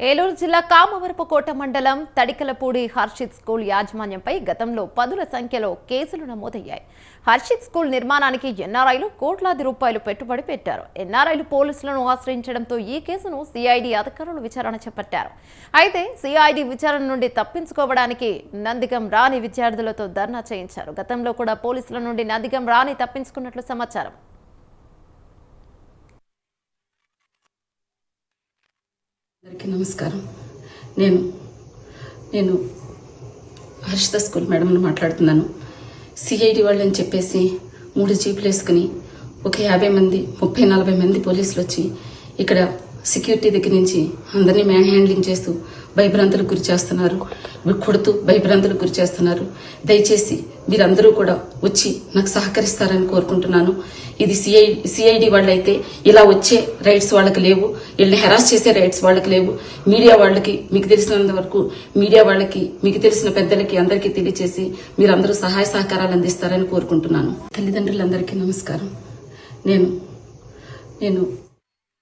ఏలూరు జిల్లా కామవరపుకోట మండలం తడికలపూడి హర్షిత్ స్కూల్ యాజమాన్యంపై గతంలో పదుల సంఖ్యలో కేసులు నమోదయ్యాయి. హర్షిత్ స్కూల్ నిర్మాణానికి ఎన్ఆర్ఐలు కోట్లాది రూపాయలు పెట్టుబడి పెట్టారు. ఎన్ఆర్ఐలు పోలీసులను ఆశ్రయించడంతో ఈ కేసును సిఐడి అధికారులు విచారణ చేపట్టారు. అయితే సిఐడి విచారణ నుండి తప్పించుకోవడానికి నందిగం రాణి విద్యార్థులతో ధర్నా చేయించారు. గతంలో కూడా పోలీసుల నుండి నందిగం రాణి తప్పించుకున్నట్లు సమాచారం. అందరికీ నమస్కారం. నేను నేను హర్షిత స్కూల్ మేడంను మాట్లాడుతున్నాను. సిఐడి వాళ్ళని చెప్పేసి మూడు జీపులు వేసుకుని ఒక యాభై మంది ముప్పై నలభై మంది పోలీసులు వచ్చి ఇక్కడ సెక్యూరిటీ దగ్గర నుంచి అందరినీ మ్యాన్ హ్యాండ్లింగ్ చేస్తూ భయభ్రాంతులకు గురి చేస్తున్నారు. కొడుతూ భయభ్రాంతులకు గురి చేస్తున్నారు. దయచేసి మీరందరూ కూడా వచ్చి నాకు సహకరిస్తారని కోరుకుంటున్నాను. ఇది సిఐ సిఐడి వాళ్ళైతే ఇలా వచ్చే రైట్స్ వాళ్ళకి లేవు. వీళ్ళని హెరాస్ చేసే రైట్స్ వాళ్ళకి లేవు. మీడియా వాళ్ళకి మీకు తెలిసినంత వరకు మీడియా వాళ్ళకి మీకు తెలిసిన పెద్దలకి అందరికీ తెలియచేసి మీరందరూ సహాయ సహకారాలు అందిస్తారని కోరుకుంటున్నాను. తల్లిదండ్రులందరికీ నమస్కారం. నేను నేను